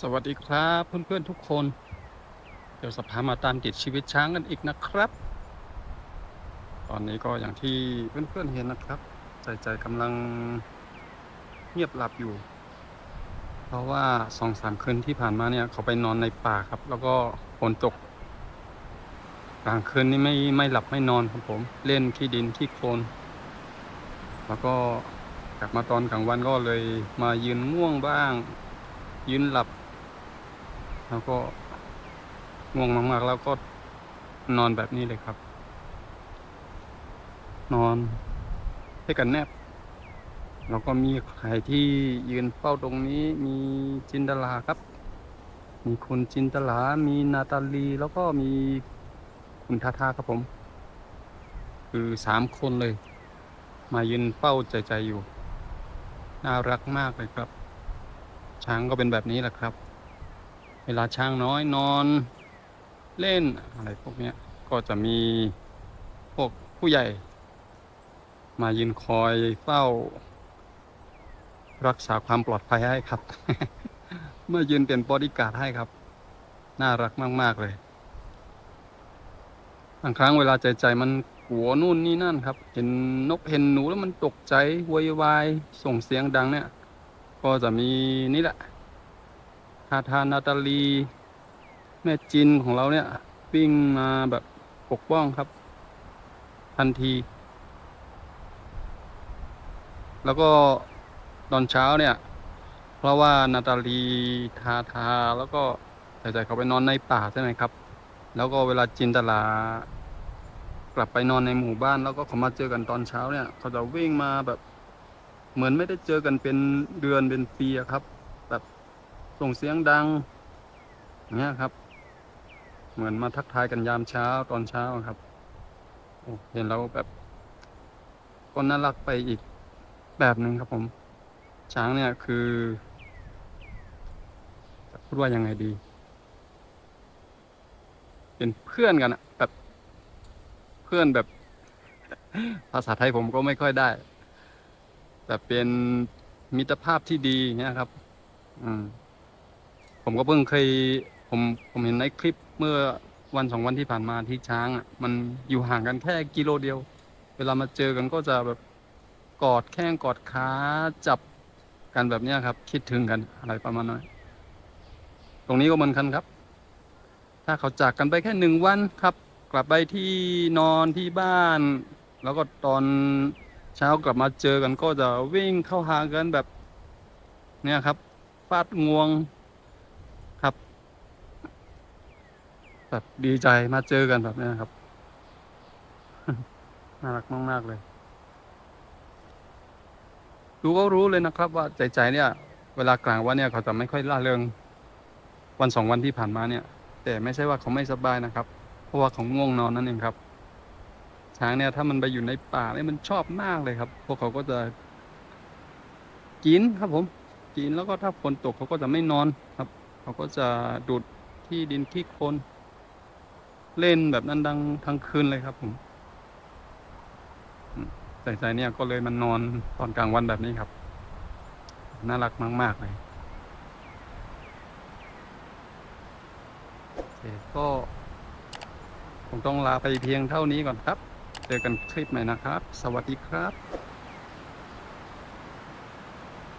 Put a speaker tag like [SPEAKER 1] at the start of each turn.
[SPEAKER 1] สวัสดีครับเพื่อนๆทุกคน เดี๋ยวสภามาตามติดชีวิตช้างกันอีกนะครับ ตอนนี้ก็อย่างที่เพื่อนๆเห็นนะครับ ใจใจกำลังเงียบหลับอยู่ เพราะว่าสองสามคืนที่ผ่านมาเนี่ย เขาไปนอนในป่าครับ แล้วก็ฝนตกกลางคืนนี่ไม่ไม่หลับไม่นอนครับผม เล่นขี้ดินขี้โคลนแล้วก็กลับมาตอนกลางวันก็เลยมายืนง่วงบ้างยืนหลับ แล้วก็ง่วงมากๆแล้วก็นอนแบบนี้เลยครับ นอนให้กันแนบ แล้วก็มีใครที่ยืนเฝ้าตรงนี้มีจินตลาครับ มีคุณจินตลา มีนาตาลี แล้วก็มีคุณทาทาครับผม คือสามคนเลย มายืนเฝ้าใจใจอยู่ น่ารักมากเลยครับ ช้างก็เป็นแบบนี้แหละครับ เวลาช้างน้อยนอนเล่นอะไรพวกนี้ก็จะมีพวกผู้ใหญ่ มายืนคอยเฝ้า รักษาความปลอดภัยให้ครับ เมื่อยืนเป็นบอดี้การ์ดให้ครับ น่ารักมาก ๆ เลยบางครั้งเวลาใจใจมันหัวนู่นนี่นั่นครับ เห็นนกเห็นหนูแล้วมันตกใจโวยวายส่งเสียงดังเนี่ย ก็จะมีนี่แหละ ทาทานาตาลี แม่จินของเราเนี่ยวิ่งมาแบบปกป้องครับ ทันที แล้วก็ตอนเช้าเนี่ย เพราะว่านาตาลีทาทาแล้วก็แต่ใจเขาไปนอนในป่าใช่ไหมครับ แล้วก็เวลาจินตลากลับไปนอนในหมู่บ้าน แล้วก็เขามาเจอกันตอนเช้าเนี่ย เขาจะวิ่งมาแบบ เหมือนไม่ได้เจอกันเป็นเดือนเป็นปีครับ ส่งเสียงดังเงี้ยครับ เหมือนมาทักทายกันยามเช้าตอนเช้าครับเห็นแล้วแบบก็น่ารักไปอีกแบบหนึ่งครับผม ช้างเนี่ยคือพูดว่ายังไงดี เป็นเพื่อนกันอะแบบเพื่อนแบบ ภาษาไทยผมก็ไม่ค่อยได้แบบเป็นมิตรภาพที่ดีเงี้ยครับ อืม ผมก็เพิ่งเคยผมผมเห็นในคลิปเมื่อวันสองวันที่ผ่านมาที่ช้างอะมันอยู่ห่างกันแค่กิโลเดียว เวลามาเจอกันก็จะแบบกอดแข้งกอดขาจับกันแบบเนี้ยครับ คิดถึงกันอะไรประมาณนั้นตรงนี้ก็เหมือนกันครับ ถ้าเขาจากกันไปแค่หนึ่งวันครับ กลับไปที่นอนที่บ้าน แล้วก็ตอนเช้ากลับมาเจอกันก็จะวิ่งเข้าหากันแบบ เนี่ยครับฟาดงวงครับ แบบดีใจมาเจอกันแบบนี้ครับ น่ารักมากๆเลย ดูก็รู้เลยนะครับ ว่าใจใจเนี่ย เวลากลางวันเนี่ยเขาจะไม่ค่อยล่าเริง วันสองวันที่ผ่านมาเนี่ย แต่ไม่ใช่ว่าเขาไม่สบายนะครับ เพราะว่าเขาง่วงนอนนั่นเองครับ ช้างเนี่ย ถ้ามันไปอยู่ในป่าเนี่ยมันชอบมากเลยครับ พวกเขาก็จะกินครับผมกินแล้วก็ถ้าฝนตกเขาก็จะไม่นอนครับ เขาก็จะดูดที่ดินที่โคลน เล่นแบบนั้นดังทั้งคืนเลยครับผมอืมใจใจเนี่ยก็เลยมันนอนตอนกลางวันแบบนี้ครับ น่ารักมาก ๆ เลยเก็คงต้องลาไปเพียงเท่านี้ก่อนครับ เจอกันคลิปใหม่นะครับ สวัสดีครับ